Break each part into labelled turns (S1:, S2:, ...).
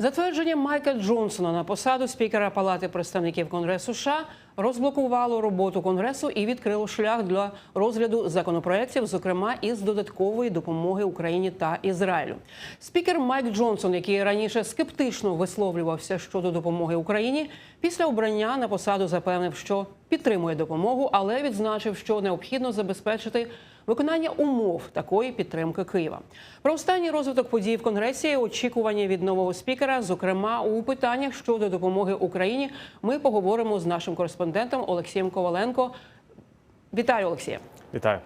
S1: Затвердження Майка Джонсона на посаду спікера Палати представників Конгресу США розблокувало роботу Конгресу і відкрило шлях для розгляду законопроєктів, зокрема із додаткової допомоги Україні та Ізраїлю. Спікер Майк Джонсон, який раніше скептично висловлювався щодо допомоги Україні, після обрання на посаду запевнив, що підтримує допомогу, але відзначив, що необхідно забезпечити виконання умов такої підтримки Києва. Про останній розвиток подій в Конгресі, очікування від нового спікера, зокрема у питаннях щодо допомоги Україні, ми поговоримо з нашим кореспондентом Олексієм Коваленко. Вітаю, Олексія.
S2: Вітаю.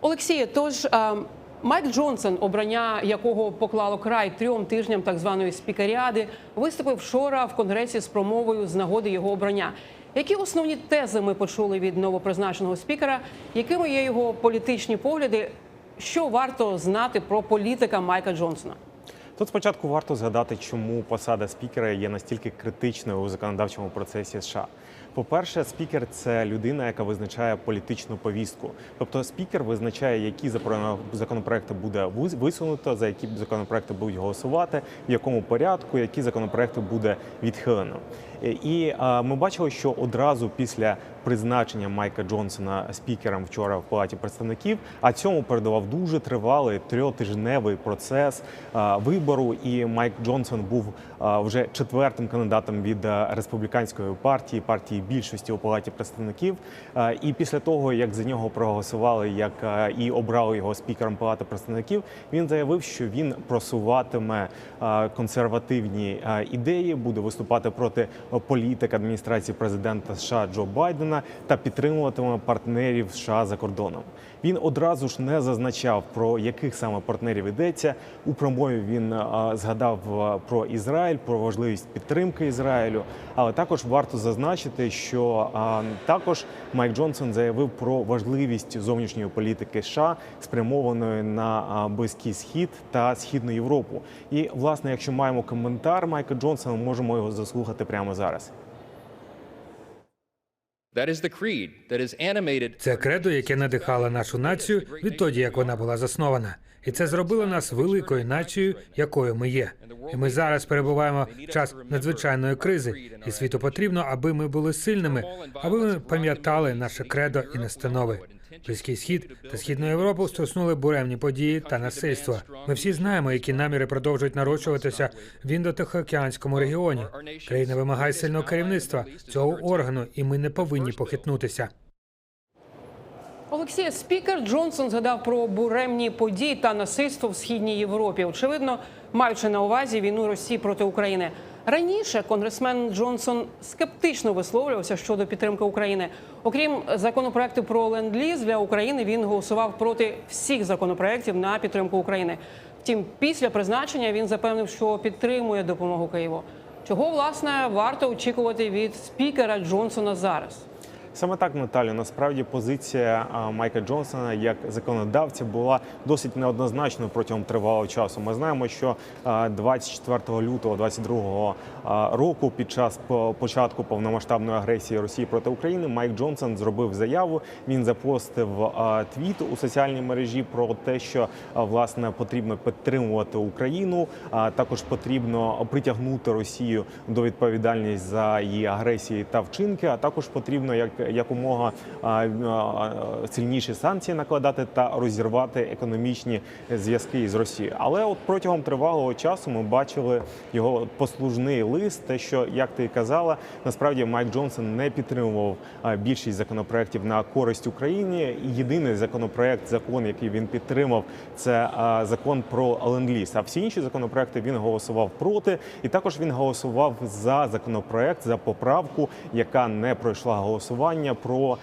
S1: Олексія, тож а, Майк Джонсон, обрання якого поклало край трьом тижням так званої спікеріади, виступив вчора в конгресі з промовою з нагоди його обрання. Які основні тези ми почули від новопризначеного спікера? Якими є його політичні погляди? Що варто знати про політика Майка Джонсона?
S2: Тут спочатку варто згадати, чому посада спікера є настільки критичною у законодавчому процесі США. По-перше, спікер це людина, яка визначає політичну повістку. Тобто спікер визначає, які законопроекти буде висунуто, за які законопроекти будуть голосувати, в якому порядку, які законопроекти буде відхилено. Е, І ми бачили, що одразу після призначення Майка Джонсона спікером вчора в палаті представників, а цьому передував дуже тривалий трьотижневий процес вибору. І Майк Джонсон був вже четвертим кандидатом від республіканської партії, партії більшості у палаті представників. І після того, як за нього проголосували, як і обрали його спікером палати представників, він заявив, що він просуватиме консервативні ідеї, буде виступати проти політик адміністрації президента США Джо Байдена та підтримуватиме партнерів США за кордоном. Він одразу ж не зазначав про яких саме партнерів йдеться. У промові він згадав про Ізраїль, про важливість підтримки Ізраїлю. Але також варто зазначити, що також Майк Джонсон заявив про важливість зовнішньої політики США, спрямованої на Близький Схід та Східну Європу. І власне, якщо маємо коментар Майка Джонсона, можемо його заслухати прямо зараз.
S3: Це кредо, яке надихало нашу націю відтоді, як вона була заснована, і це зробило нас великою нацією, якою ми є. І ми зараз перебуваємо в час надзвичайної кризи, і світу потрібно, аби ми були сильними, аби ми пам'ятали наше кредо і настанови. Близький схід та східну Європу стоснули буремні події та насильство. Ми всі знаємо, які наміри продовжують нарощуватися в індотихоокеанському регіоні. Країна вимагає сильного керівництва цього органу, і ми не повинні похитнутися.
S1: Олексія, спікер Джонсон згадав про буремні події та насильство в східній Європі. Очевидно, маючи на увазі війну Росії проти України. Раніше конгресмен Джонсон скептично висловлювався щодо підтримки України. Окрім законопроекту про ленд-ліз для України, він голосував проти всіх законопроектів на підтримку України. Втім, після призначення він запевнив, що підтримує допомогу Києву. Чого власне варто очікувати від спікера Джонсона зараз?
S2: Саме так, Наталю, насправді позиція Майка Джонсона як законодавця була досить неоднозначною протягом тривалого часу. Ми знаємо, що а, 24 лютого 22 а, року, під час по- початку повномасштабної агресії Росії проти України, Майк Джонсон зробив заяву. Він запостив твіт у соціальній мережі про те, що власне потрібно підтримувати Україну. А також потрібно притягнути Росію до відповідальності за її агресії та вчинки. А також потрібно як якомога сильніші санкції накладати та розірвати економічні зв'язки з Росією. Але от протягом тривалого часу ми бачили його послужний лист. Те, що як ти казала, насправді Майк Джонсон не підтримував більшість законопроєктів на користь Україні. Єдиний законопроект, закон, який він підтримав, це закон про ленд-ліз. А всі інші законопроекти він голосував проти, і також він голосував за законопроект за поправку, яка не пройшла голосування про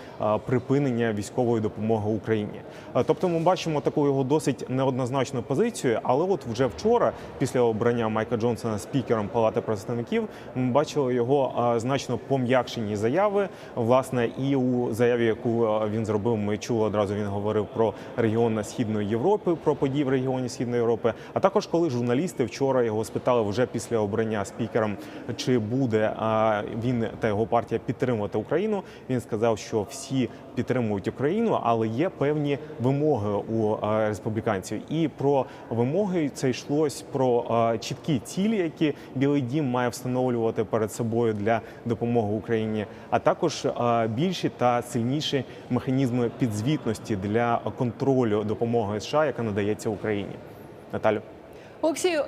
S2: припинення військової допомоги Україні. Тобто, ми бачимо таку його досить неоднозначну позицію. Але от вже вчора, після обрання Майка Джонсона спікером Палати представників, ми бачили його значно пом'якшені заяви. Власне, і у заяві, яку він зробив, ми чули одразу. Він говорив про регіон Східної Європи, про події в регіоні Східної Європи. А також коли журналісти вчора його спитали вже після обрання спікером, чи буде він та його партія підтримувати Україну. Він він сказав, що всі підтримують Україну, але є певні вимоги у е, республіканців. І про вимоги це йшлось про е, чіткі цілі, які Білий Дім має встановлювати перед собою для допомоги Україні, а також е, більші та сильніші механізми підзвітності для контролю допомоги США, яка надається Україні. Наталю.
S1: Олексію,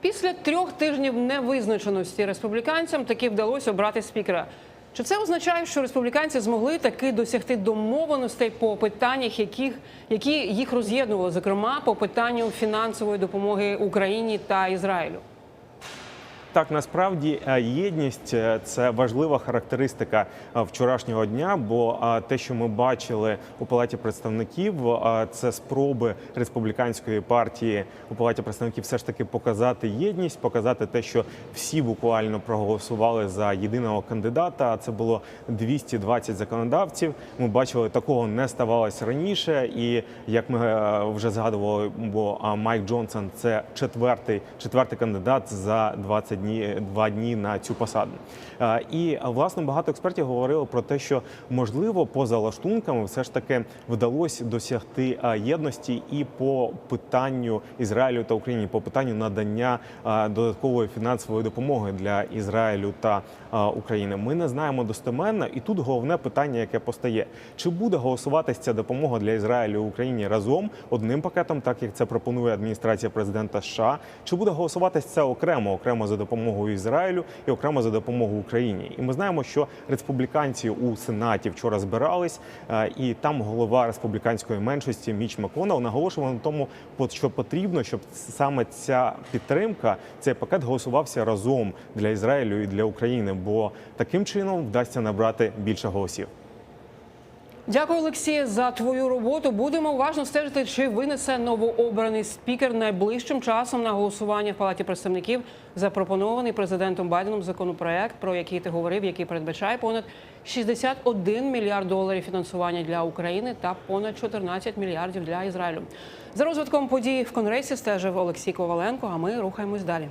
S1: після трьох тижнів невизначеності республіканцям таки вдалося обрати спікера. Чи це означає, що республіканці змогли таки досягти домовленостей по питаннях, яких які їх роз'єднували, зокрема по питанню фінансової допомоги Україні та Ізраїлю?
S2: Так, насправді е, єдність е, це важлива характеристика е, вчорашнього дня. Бо те, що ми бачили у палаті представників, це спроби республіканської партії у палаті представників все ж таки показати єдність, показати те, що всі буквально проголосували за єдиного кандидата. Це було 220 законодавців. Ми бачили, такого не ставалося раніше. І як ми вже згадували, бо Майк Джонсон це четвертий, четвертий кандидат за 20 дні, два дні на цю посаду. Е, І власне багато експертів говорили про те, що можливо поза лаштунками все ж таки вдалося досягти єдності і по питанню Ізраїлю та України, по питанню надання додаткової фінансової допомоги для Ізраїлю та України. Ми не знаємо достеменно, і тут головне питання, яке постає: чи буде голосуватися ця допомога для Ізраїлю і Україні разом одним пакетом, так як це пропонує адміністрація президента США, чи буде голосуватися це окремо, окремо за допомогою Ізраїлю і окремо за допомогою Україні? І ми знаємо, що республіканці у сенаті вчора збирались, е, і там голова республіканської меншості Міч Маконел наголошував на тому, що потрібно, щоб саме ця підтримка, цей пакет голосувався разом для Ізраїлю і для України, бо таким чином вдасться набрати більше голосів.
S1: Дякую, Олексій, за твою роботу. Будемо уважно стежити, чи винесе новообраний спікер найближчим часом на голосування в палаті представників запропонований президентом Байденом законопроект, про який ти говорив, який передбачає понад 61 мільярд доларів фінансування для України та понад 14 мільярдів для Ізраїлю. За розвитком подій в конгресі стежив Олексій Коваленко. А ми рухаємось далі.